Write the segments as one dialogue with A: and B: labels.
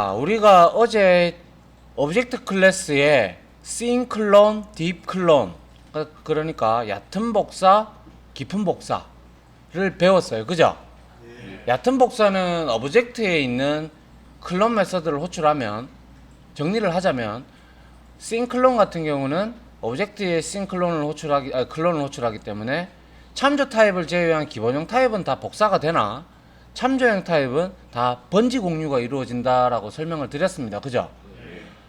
A: 아, 우리가 어제 오브젝트 클래스에 씬 클론, 딥 클론 그- 그러니까 얕은 복사, 깊은 복사를 배웠어요. 그죠? 얕은 복사는 오브젝트에 있는 클론 메서드를 호출하면 정리를 하자면 씬 클론 같은 경우는 오브젝트에 씬 클론을 호출하기 아, 클론을 호출하기 때문에 참조 타입을 제외한 기본형 타입은 다 복사가 되나 참조형 타입은 다 번지 공유가 이루어진다라고 설명을 드렸습니다. 그죠?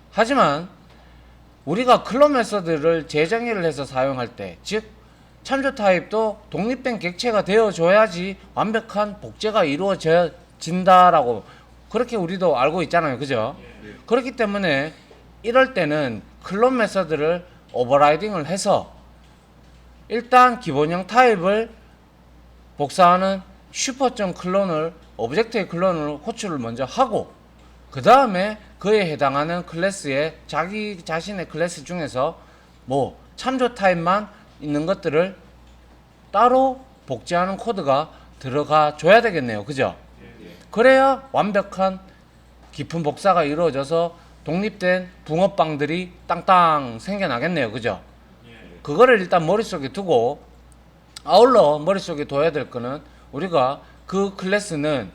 A: 하지만 우리가 클론 메서드를 재정의를 해서 사용할 때, 즉 참조 타입도 독립된 객체가 되어줘야지 완벽한 복제가 이루어진다라고 그렇게 우리도 알고 있잖아요. 그죠? 그렇기 때문에 이럴 때는 클론 메서드를 오버라이딩을 해서 일단 기본형 타입을 복사하는 슈퍼점 클론을 오브젝트의 클론을 호출을 먼저 하고 그 다음에 그에 해당하는 클래스의 자기 자신의 클래스 중에서 뭐 참조 타입만 있는 것들을 따로 복제하는 코드가 들어가 줘야 되겠네요. 그죠? 그래야 완벽한 깊은 복사가 이루어져서 독립된 붕어빵들이 땅땅 생겨나겠네요. 그죠? 그거를 일단 머릿속에 두고 아울러 머릿속에 둬야 될 거는 우리가 그 클래스는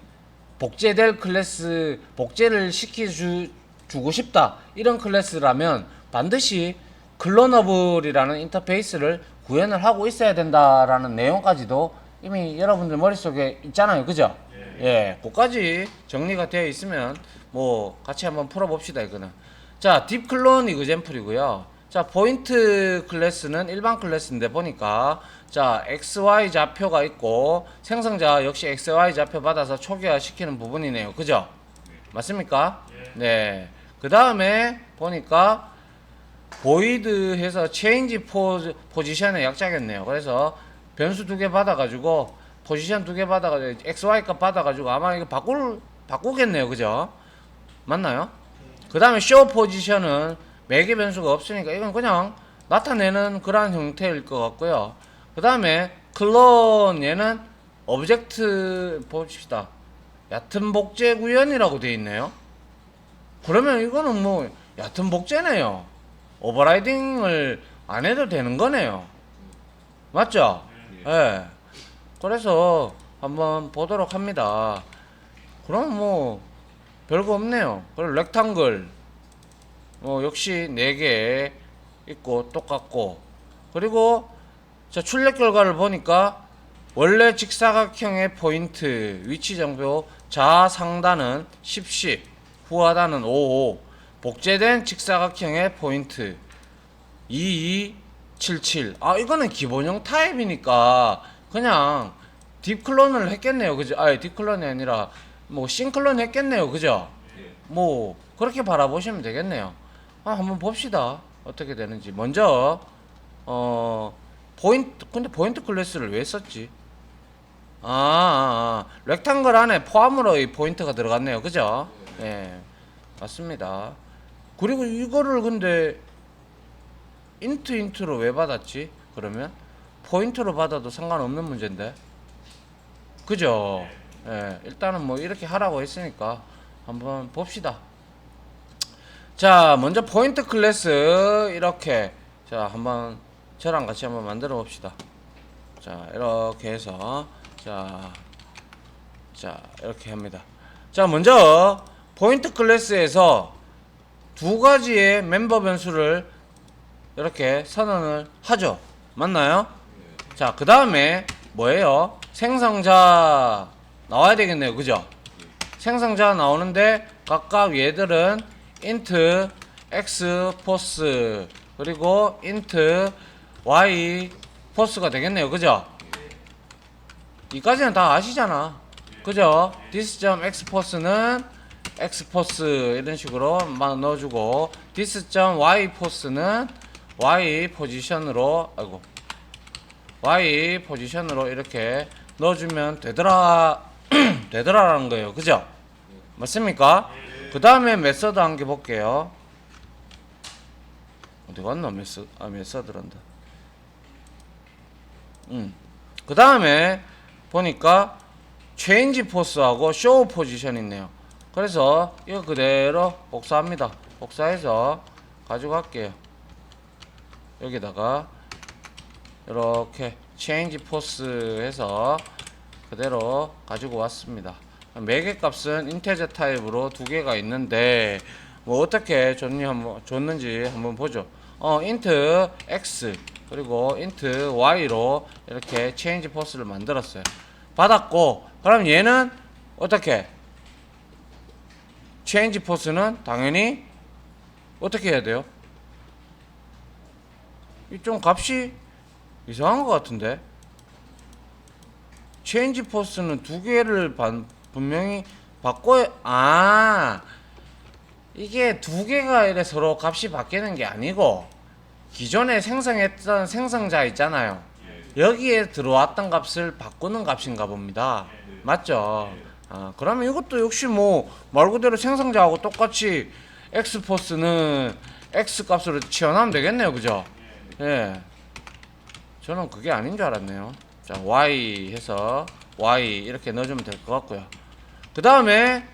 A: 복제될 클래스 복제를 시켜주 주고 싶다. 이런 클래스라면 반드시 클로너블이라는 인터페이스를 구현을 하고 있어야 된다라는 내용까지도 이미 여러분들 머릿속에 있잖아요. 그죠? 예. 그까지 정리가 되어 있으면 뭐 같이 한번 풀어봅시다 이거는. 자 딥클론 이그젠플이고요 자 포인트 클래스는 일반 클래스인데 보니까 자 xy 좌표가 있고 생성자 역시 xy 좌표 받아서 초기화 시키는 부분이네요. 그죠? 맞습니까? 네그 다음에 보니까 보이드 해서 체인지 포, 포지션의 약자겠네요. 그래서 변수 두 개 받아가지고 포지션 두 개 받아가지고 xy 값 받아가지고 아마 이거 바꿀 바꾸겠네요. 그죠? 맞나요? 그 다음에 쇼 포지션은 매개 변수가 없으니까 이건 그냥 나타내는 그러한 형태일 것 같고요. 그 다음에 클론 얘는 오브젝트 봅시다. 얕은 복제 구현이라고 되어 있네요. 그러면 이거는 뭐 얕은 복제네요. 오버라이딩을 안 해도 되는 거네요. 맞죠? 예. 그래서 한번 보도록 합니다. 그럼 뭐 별거 없네요. 그리고 렉탕글 어, 역시 4개 있고 똑같고. 그리고 자 출력 결과를 보니까 원래 직사각형의 포인트 위치 정보 좌상단은 10, 10 후하단은 5, 5 복제된 직사각형의 포인트 2, 2 7, 7 아 이거는 기본형 타입이니까 그냥 딥클론을 했겠네요. 그죠? 아니 딥클론이 아니라 뭐 싱클론 했겠네요. 그죠? 뭐 그렇게 바라보시면 되겠네요 아, 한번 봅시다. 어떻게 되는지. 먼저 어 포인트 근데 포인트 클래스를 왜 썼지? 아, 아, 아. 렉탕글 안에 포함으로 이 포인트가 들어갔네요. 그죠? 예. 맞습니다. 그리고 이거를 근데 인트 인트로 왜 받았지? 그러면 포인트로 받아도 상관없는 문제인데. 그죠? 예. 일단은 뭐 이렇게 하라고 했으니까 한번 봅시다. 자, 먼저 포인트 클래스 이렇게 자, 한번 저랑 같이 한번 만들어 봅시다. 자, 이렇게 해서 자, 자, 이렇게 합니다. 자, 먼저 포인트 클래스에서 두 가지의 멤버 변수를 이렇게 선언을 하죠. 맞나요? 자, 그 다음에 뭐예요? 생성자 나와야 되겠네요. 그죠? 생성자 나오는데 각각 얘들은 int x 포스 그리고 int y 포스가 되겠네요. 그죠? 이까지는 다 아시잖아. 그죠? this.x 포스는 x 포스 이런 식으로 막 넣어주고 this.y 포스는 y 포지션으로 아이고 y 포지션으로 이렇게 넣어주면 되더라 되더라라는 거예요. 그죠? 맞습니까? 그 다음에 메서드 한 개 볼게요. 어디 갔나 메서 아 메서드란다. 음. 그 다음에 보니까 체인지 포스하고 쇼 포지션 있네요. 그래서 이거 그대로 복사합니다. 복사해서 가져갈게요. 여기다가 이렇게 change force 해서 그대로 가지고 왔습니다. 매개 값은 인테저 타입으로 두 개가 있는데 뭐 어떻게 줬니 한번 줬는지 한번 보죠. 어 int x 그리고 int y로 이렇게 change force를 만들었어요. 받았고 그럼 얘는 어떻게 change force는 당연히 어떻게 해야 돼요? 이 좀 값이 이상한 것 같은데 체인지 포스는 두 개를 반, 분명히 바꿔야 아 이게 두 개가 이래 서로 값이 바뀌는 게 아니고 기존에 생성했던 생성자 있잖아요. 여기에 들어왔던 값을 바꾸는 값인가 봅니다. 맞죠? 아 그러면 이것도 역시 뭐 말 그대로 생성자하고 똑같이 x 포스는 x 값으로 치환하면 되겠네요. 그죠? 예. 저는 그게 아닌 줄 알았네요. 자, y 해서 y 이렇게 넣어주면 될 것 같고요. 그 다음에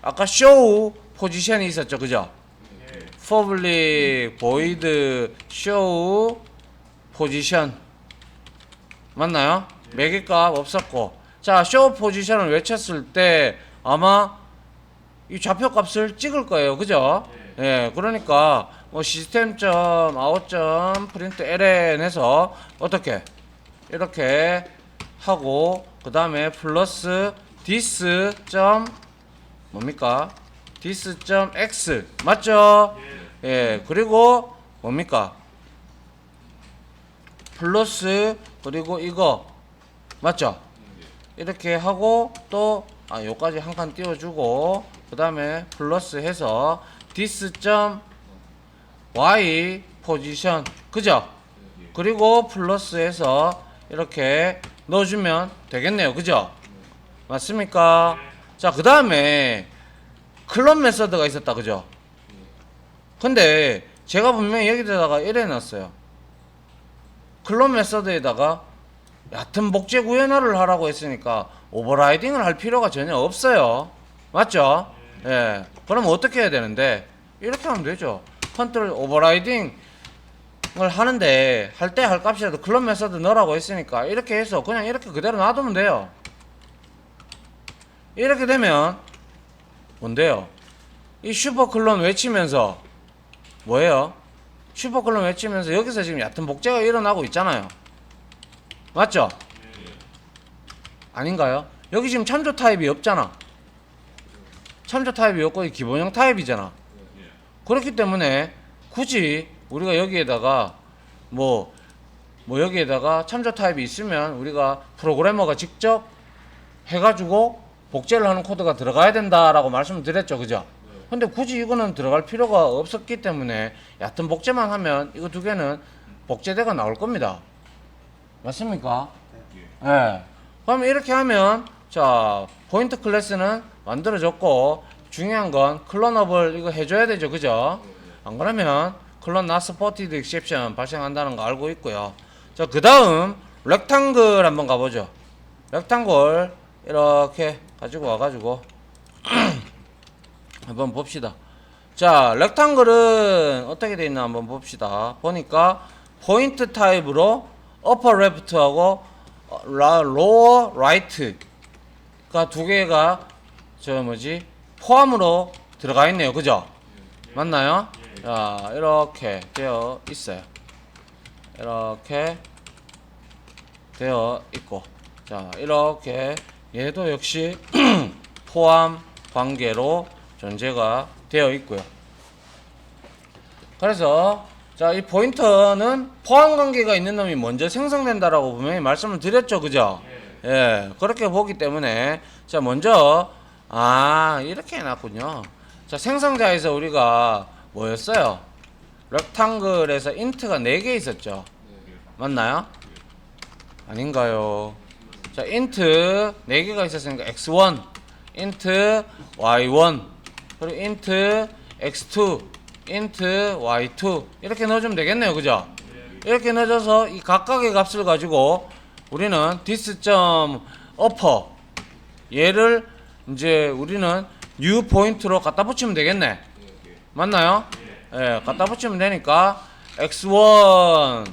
A: 아까 show 포지션이 있었죠, 그죠? public void show position 맞나요? 매개값 없었고 자 show position을 외쳤을 때 아마 이 좌표값을 찍을 거예요, 그죠? 예, 그러니까 뭐 시스템.out.println 해서 어떻게 이렇게 하고 그 다음에 플러스 this. 점 뭡니까? this. 점 x 맞죠? 예, 그리고 뭡니까? 플러스 그리고 이거 맞죠? 이렇게 하고 또 아, 요까지 한 칸 띄워주고 그 다음에 플러스 해서 this. 점 y 포지션 그죠? 그리고 플러스해서 이렇게 넣어주면 되겠네요 그죠? 맞습니까? 자 그 다음에 클럽 메서드가 있었다 그죠? 근데 제가 분명히 여기다가 이래 놨어요 클럽 메서드에다가 얕은 복제 구현화를 하라고 했으니까 오버라이딩을 할 필요가 전혀 없어요 맞죠? 예 그럼 어떻게 해야 되는데 이렇게 하면 되죠 컨트롤 오버라이딩을 하는데 할 때 할 값이라도 클럽 메서드 넣으라고 했으니까 이렇게 해서 그냥 이렇게 그대로 놔두면 돼요. 이렇게 되면 뭔데요? 이 슈퍼 클론 외치면서 뭐예요? 슈퍼 클론 외치면서 여기서 지금 얕은 복제가 일어나고 있잖아요. 맞죠? 아닌가요? 여기 지금 참조 타입이 없잖아. 참조 타입이 없고 이 기본형 타입이잖아. 그렇기 때문에 굳이 우리가 여기에다가 뭐, 뭐 여기에다가 참조 타입이 있으면 우리가 프로그래머가 직접 해가지고 복제를 하는 코드가 들어가야 된다라고 말씀을 드렸죠. 그죠? 근데 굳이 이거는 들어갈 필요가 없었기 때문에 얕은 복제만 하면 이거 두 개는 복제대가 나올 겁니다. 맞습니까? 예. 그럼 이렇게 하면 자 포인트 클래스는 만들어졌고 중요한 건 클론업을 이거 해줘야 되죠, 그죠? 안 그러면 클론 not supported exception 발생한다는 거 알고 있고요. 자, 그 다음 렉탕글 한번 가보죠. 렉탕글 이렇게 가지고 와가지고 한번 봅시다. 자, 렉탕글은 어떻게 돼 있나 한번 봅시다. 보니까 포인트 타입으로 upper left하고 어, 라- lower right가 두 개가 저 뭐지 포함으로 들어가 있네요. 그죠? 맞나요? 자, 이렇게 되어 있어요. 이렇게 되어 있고. 자, 이렇게 얘도 역시 포함 관계로 존재가 되어 있고요. 그래서 자, 이 포인터는 포함 관계가 있는 놈이 먼저 생성된다라고 분명히 말씀을 드렸죠. 그죠? 예. 그렇게 보기 때문에 자, 먼저 아, 이렇게 해 놨군요. 자, 생성자에서 우리가 뭐였어요? 렉탕글에서 인트가 4개 있었죠. 맞나요? 아닌가요? 자, 인트 4개가 있었으니까 x1, 인트 y1, 그리고 인트 x2, 인트 y2 이렇게 넣어주면 되겠네요. 그죠? 이렇게 넣어줘서 이 각각의 값을 가지고 우리는 this.upper 얘를 이제 우리는 뉴 포인트로 갖다 붙이면 되겠네. 맞나요? 예, 갖다 붙이면 되니까 x1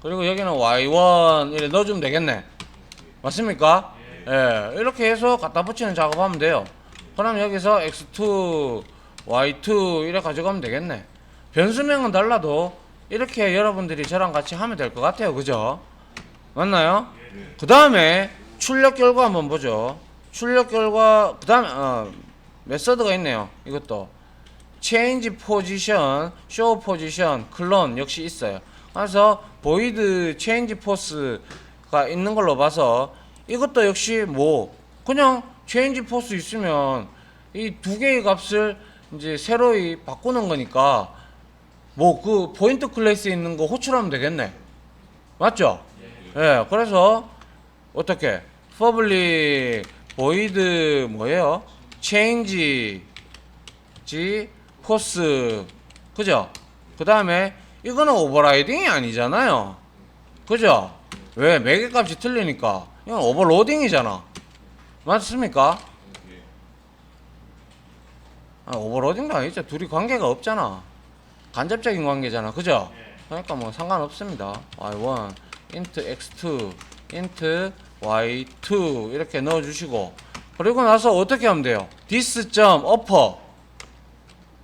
A: 그리고 여기는 y1 이렇게 넣어주면 되겠네. 맞습니까? 예, 이렇게 해서 갖다 붙이는 작업하면 돼요. 그럼 여기서 x2, y2 이렇게 가져가면 되겠네. 변수명은 달라도 이렇게 여러분들이 저랑 같이 하면 될 것 같아요. 그죠? 맞나요? 그 다음에 출력 결과 한번 보죠. 출력 결과 그 다음에 어, 메서드가 있네요. 이것도 change position, show position, clone 역시 있어요. 그래서 void change force 가 있는 걸로 봐서 이것도 역시 뭐 그냥 change force 있으면 이 두 개의 값을 이제 새로이 바꾸는 거니까 뭐 그 포인트 클래스에 있는 거 호출하면 되겠네. 맞죠? 예, 그래서 어떻게 public void 뭐예요? change 지 포스 그죠? 그 다음에 이거는 오버라이딩이 아니잖아요. 그죠? 왜 매개 값이 틀리니까 이건 오버로딩이잖아. 맞습니까? 아, 오버로딩도 아니죠. 둘이 관계가 없잖아. 간접적인 관계잖아. 그죠? 그러니까 뭐 상관없습니다. y1 int x2 int y2 이렇게 넣어주시고 그리고 나서 어떻게 하면 돼요? this 점 upper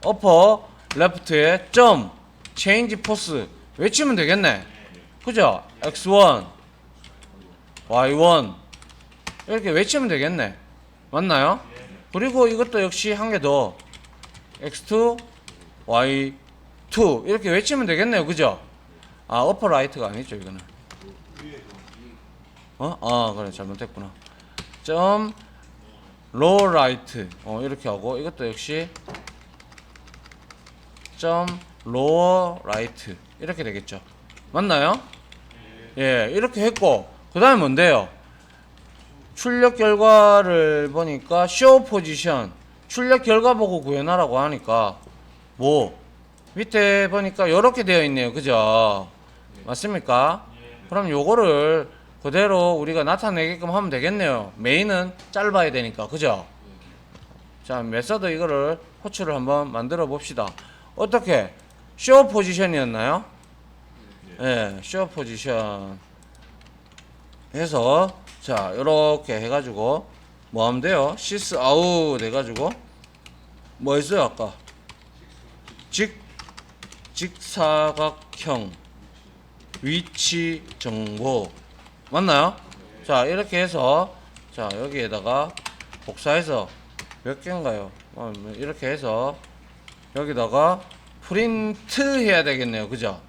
A: upper left에 점 change force 외치면 되겠네. 그죠? x1 y1 이렇게 외치면 되겠네. 맞나요? 그리고 이것도 역시 한 개 더 x2 y2 이렇게 외치면 되겠네요. 그죠? 아, upper right가 아니죠, 이거는. 어? 아, 그래. 잘못했구나. 점 low right. 어, 이렇게 하고 이것도 역시 점 lower right. 이렇게 되겠죠. 맞나요? 예, 이렇게 했고 그 다음에 뭔데요? 출력 결과를 보니까 show position 출력 결과 보고 구현하라고 하니까 뭐 밑에 보니까 이렇게 되어 있네요. 그죠? 맞습니까? 그럼 요거를 그대로 우리가 나타내게끔 하면 되겠네요. 메인은 짧아야 되니까. 그죠? 자, 메서드 이거를 호출을 한번 만들어 봅시다. 어떻게? 쇼 포지션이었나요? 예, 쇼 포지션 해서 자, 이렇게 해 가지고 뭐 하면 돼요? 시스 아웃 해 가지고 뭐 했어요, 아까? 직 직사각형 위치 정보 맞나요? 자 이렇게 해서 자 여기에다가 복사해서 몇 개인가요? 어, 이렇게 해서 여기다가 프린트 해야 되겠네요 그죠?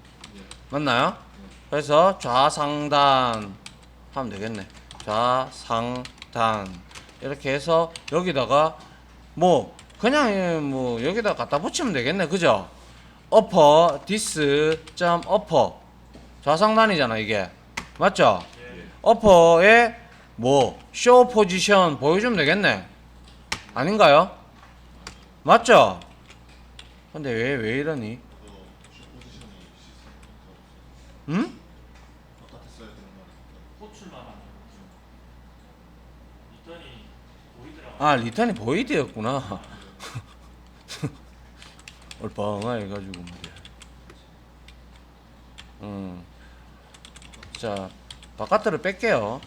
A: 맞나요? 그래서 좌상단 하면 되겠네 좌상단 이렇게 해서 여기다가 뭐 그냥 예, 뭐 여기다 갖다 붙이면 되겠네 그죠? upper this 점 upper 좌상단이잖아 이게 맞죠? upper에 뭐 show position 보여주면 되겠네 아닌가요? 맞죠? 근데 왜 왜 이러니? 응?
B: 호출만 하는 거죠. 리턴이 보이더라고요.
A: 아 리턴이 보이드였구나. 얼빵아 해가지고 말이야. 음. 자 바깥으로 뺄게요.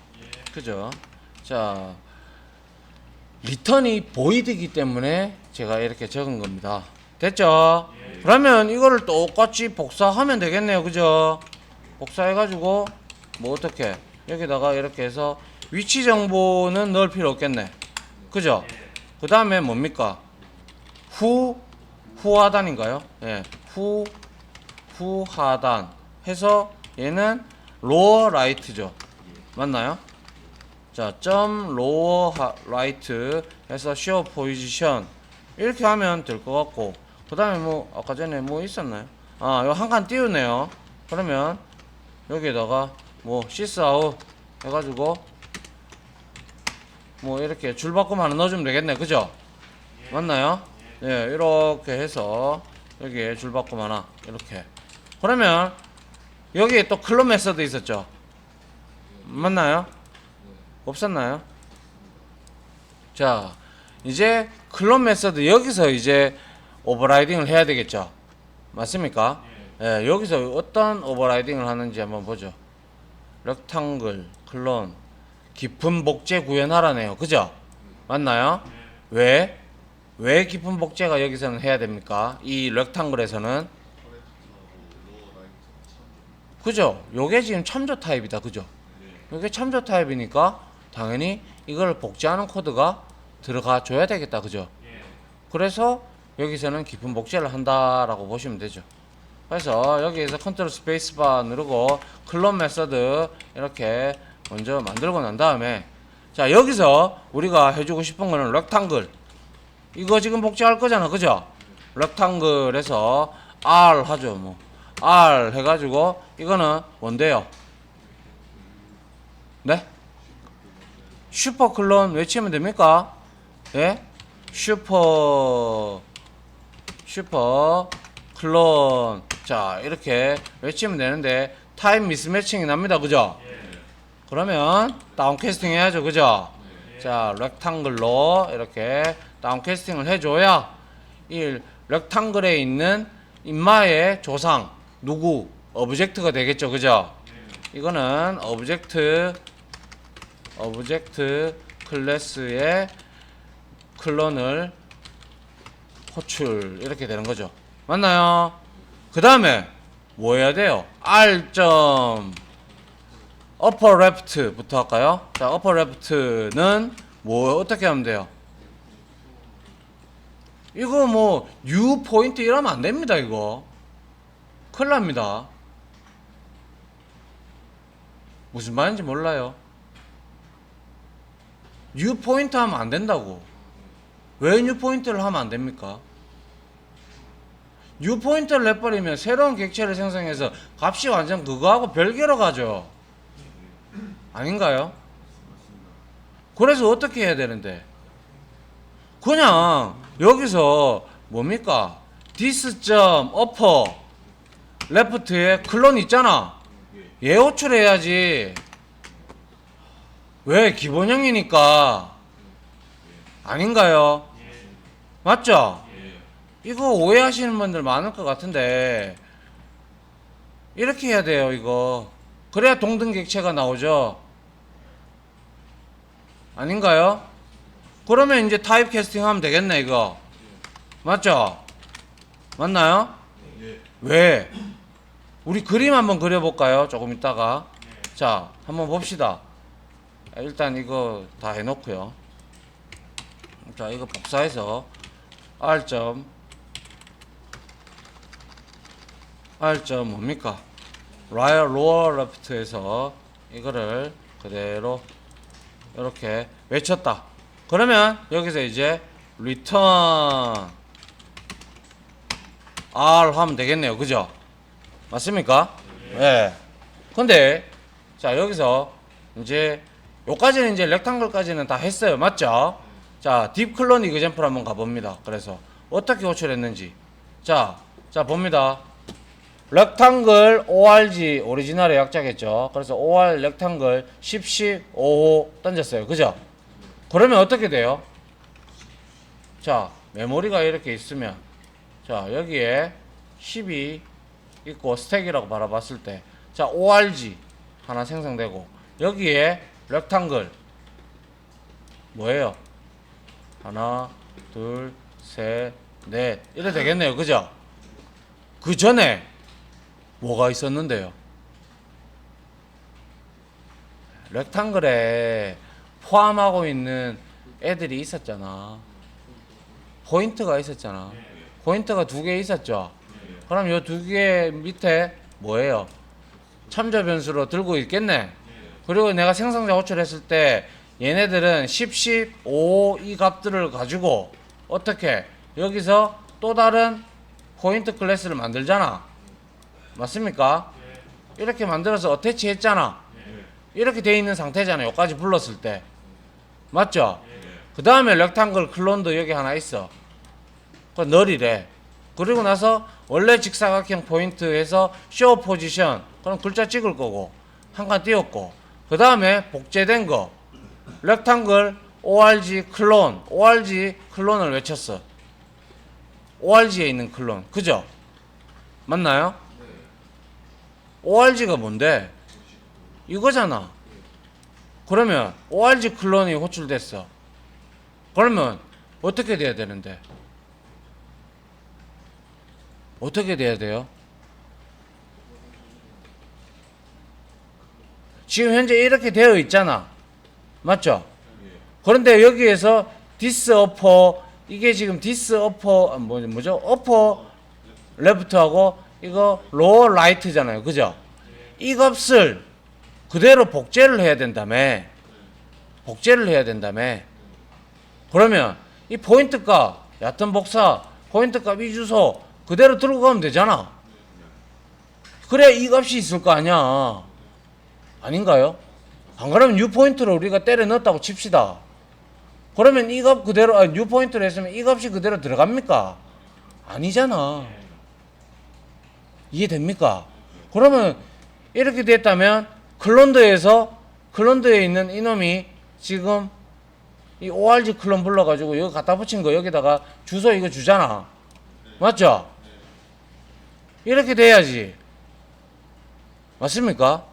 A: 그죠? 자 리턴이 보이드이기 때문에 제가 이렇게 적은 겁니다. 됐죠? 그러면 이거를 똑같이 복사하면 되겠네요. 그죠? 복사해가지고 뭐 어떻게? 여기다가 이렇게 해서 위치 정보는 넣을 필요 없겠네 그죠 그 다음에 뭡니까 후 후하단인가요 예, 후 후하단 해서 얘는 로어 라이트죠 맞나요? 자, 점 로어 라이트 해서 쇼 포지션 이렇게 하면 될 것 같고 그 다음에 뭐 아까 전에 뭐 있었나요? 아, 이거 한칸 띄우네요. 그러면 여기에다가 뭐 시스 아웃 해가지고 뭐 이렇게 줄 바꿈 하나 넣어주면 되겠네, 그죠? 맞나요? 예, 이렇게 해서 여기에 줄 바꿈 하나 이렇게 그러면 여기에 또 클럽 메서드 있었죠? 맞나요? 없었나요? 자, 이제 클론 메서드 여기서 이제 오버라이딩을 해야 되겠죠. 맞습니까? 예, 여기서 어떤 오버라이딩을 하는지 한번 보죠. 렉탕글, 클론, 깊은 복제 구현하라네요. 그죠? 맞나요? 왜? 왜 깊은 복제가 여기서는 해야 됩니까? 이 렉탕글에서는 그죠? 요게 지금 참조 타입이다. 그죠? 요게 참조 타입이니까 당연히 이걸 복제하는 코드가 들어가 줘야 되겠다. 그죠?
B: 예.
A: 그래서 여기서는 깊은 복제를 한다라고 보시면 되죠. 그래서 여기에서 컨트롤 스페이스바 누르고 클론 메서드 이렇게 먼저 만들고 난 다음에 자 여기서 우리가 해주고 싶은 거는 렉탕글 이거 지금 복제할 거잖아 그죠? 렉탕글에서 R 하죠 뭐 R 해가지고 이거는 뭔데요? 네? 슈퍼 클론 외치면 됩니까? 예? 슈퍼 슈퍼 클론 자 이렇게 외치면 되는데 타임 미스매칭이 납니다 그죠 그러면 다운 캐스팅 해야죠. 그죠? 자 렉탕글로 이렇게 다운 캐스팅을 해줘야 이 렉탕글에 있는 인마의 조상 누구 오브젝트가 되겠죠. 그죠? 이거는 오브젝트 오브젝트 클래스의 클론을 호출 이렇게 되는 거죠. 맞나요? 그 다음에 뭐 해야 돼요? R 점 upper left부터 할까요? 자, upper left는 뭐 어떻게 하면 돼요? 이거 뭐 U 포인트 이러면 안 됩니다. 이거 큰일 납니다. 무슨 말인지 몰라요. U 포인트 하면 안 된다고. 왜 U 포인트를 하면 안 됩니까? U 포인트를 내버리면 새로운 객체를 생성해서 값이 완전 그거하고 별개로 가죠. 아닌가요? 그래서 어떻게 해야 되는데? 그냥 여기서 뭡니까? this 점 upper left에 클론 있잖아. 얘 호출해야지. 왜 기본형이니까 아닌가요? 맞죠? 이거 오해하시는 분들 많을 것 같은데 이렇게 해야 돼요 이거 그래야 동등객체가 나오죠 아닌가요? 그러면 이제 타입 캐스팅 하면 되겠네 이거 맞죠? 맞나요? 왜? 우리 그림 한번 그려볼까요? 조금 있다가 자 한번 봅시다 아, 일단 이거 다 해놓고요 자 이거 복사해서 R 점 R 점 뭡니까? 라이어 로어 레프트에서 이거를 그대로 이렇게 외쳤다. 그러면 여기서 이제 return R 하면 되겠네요. 그죠? 맞습니까? 예. 근데 자 여기서 이제 요까지는 이제 렉탕글까지는 다 했어요. 맞죠? 자, 딥 클론 이그젠플 한번 가봅니다. 그래서 어떻게 호출했는지. 자, 자 봅니다. 렉탕글 ORG 오리지널의 약자겠죠. 그래서 OR 렉탕글 10, 10, 5, 던졌어요. 그죠? 그러면 어떻게 돼요? 자, 메모리가 이렇게 있으면 자, 여기에 10이 있고 스택이라고 바라봤을 때 자, ORG 하나 생성되고 여기에 렉탕글 뭐예요? 하나, 둘, 셋, 넷 이래 되겠네요. 그죠? 그 전에 뭐가 있었는데요? 렉탕글에 포함하고 있는 애들이 있었잖아. 포인트가 있었잖아. 포인트가 두 개 있었죠. 그럼 요두개 밑에 뭐예요? 참조 변수로 들고 있겠네. 그리고 내가 생성자 호출했을 때 얘네들은 10, 10, 5 이 값들을 가지고 어떻게 여기서 또 다른 포인트 클래스를 만들잖아. 맞습니까? 이렇게 만들어서 어태치 했잖아. 이렇게 돼 있는 상태잖아요. 여기까지 불렀을 때. 맞죠? 그 다음에 렉탕글 클론도 여기 하나 있어. 그 널이래. 그리고 나서 원래 직사각형 포인트에서 쇼 포지션 그럼 글자 찍을 거고 한 칸 띄웠고 그 다음에 복제된 거 렉탕글 org 클론, org 클론을 외쳤어. org에 있는 클론, 그죠? 맞나요? Org가 뭔데? 이거잖아. 그러면 org 클론이 호출됐어. 그러면 어떻게 돼야 되는데? 어떻게 돼야 돼요? 지금 현재 이렇게 되어 있잖아. 맞죠? 그런데 여기에서 디스 어퍼 이게 지금 디스 어퍼 뭐 뭐죠? 어퍼 레프트하고 이거 로어 라이트잖아요. 그죠? 이 값을 그대로 복제를 해야 된다며. 복제를 해야 된다며. 그러면 이 포인트 값 얕은 복사 포인트 값 이 주소 그대로 들고 가면 되잖아. 그래 이 값이 있을 거 아니야. 아닌가요? 안 그러면 뉴 포인트를 우리가 때려 넣었다고 칩시다. 그러면 이 값 그대로 아, 뉴 포인트를 했으면 이 값이 그대로 들어갑니까? 아니잖아. 이해됩니까? 그러면 이렇게 됐다면 클론드에서 클론드에 있는 이놈이 지금 이 ORG 클론 불러가지고 여기 갖다 붙인 거 여기다가 주소 이거 주잖아. 맞죠? 이렇게 돼야지. 맞습니까?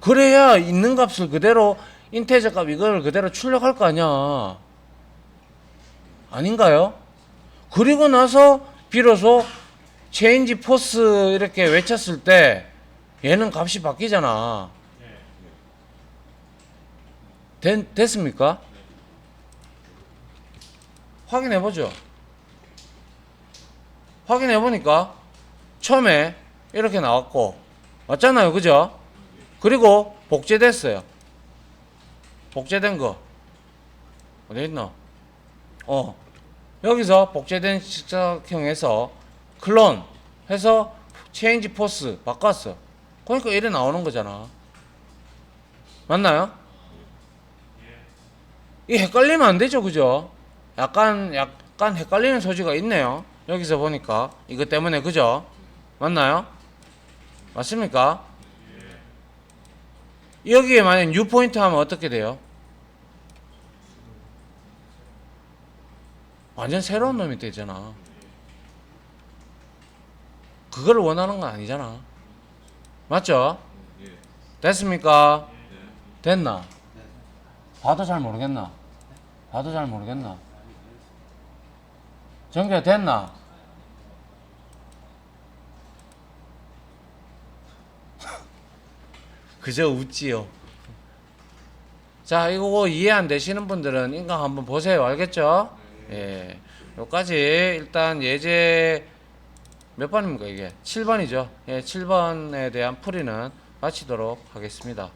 A: 그래야 있는 값을 그대로 인테저 값 이걸 그대로 출력할 거 아니야. 아닌가요? 그리고 나서 비로소 체인지 포스 이렇게 외쳤을 때 얘는 값이 바뀌잖아. 된, 됐습니까? 확인해 보죠. 확인해 보니까 처음에 이렇게 나왔고 맞잖아요, 그죠? 그리고 복제됐어요. 복제된 거 어디 있나? 어 여기서 복제된 시작형에서 클론 해서 체인지 포스 바꿨어. 그러니까 이래 나오는 거잖아. 맞나요? 이 헷갈리면 안 되죠, 그죠? 약간 약간 헷갈리는 소지가 있네요. 여기서 보니까 이것 때문에 그죠? 맞나요? 맞습니까? 여기에 만약 뉴 포인트 하면 어떻게 돼요? 완전 새로운 놈이 되잖아. 그걸 원하는 건 아니잖아. 맞죠? 됐습니까? 됐나? 봐도 잘 모르겠나? 봐도 잘 모르겠나? 정규 됐나? 그저 웃지요. 자, 이거 이해 안 되시는 분들은 인강 한번 보세요. 알겠죠? 예. 여기까지 일단 예제 몇 번입니까, 이게? 7번이죠. 예, 7번에 대한 풀이는 마치도록 하겠습니다.